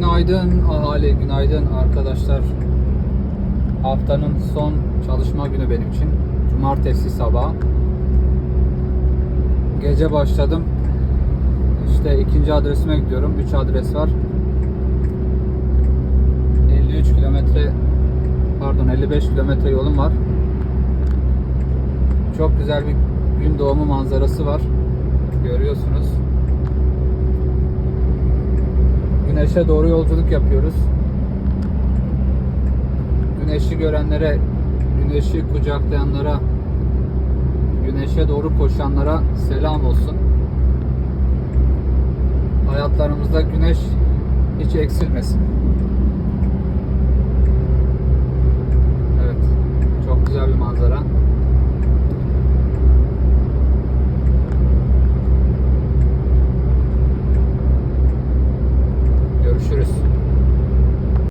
Günaydın ahali, günaydın arkadaşlar. Haftanın son çalışma günü benim için. Cumartesi sabahı. Gece başladım. İşte ikinci adresime gidiyorum. 3 adres var. 53 kilometre pardon 55 kilometre yolum var. Çok güzel bir gün doğumu manzarası var. Görüyorsunuz. Güneşe doğru yolculuk yapıyoruz. Güneşi görenlere, güneşi kucaklayanlara, güneşe doğru koşanlara selam olsun. Hayatlarımızda güneş hiç eksilmesin.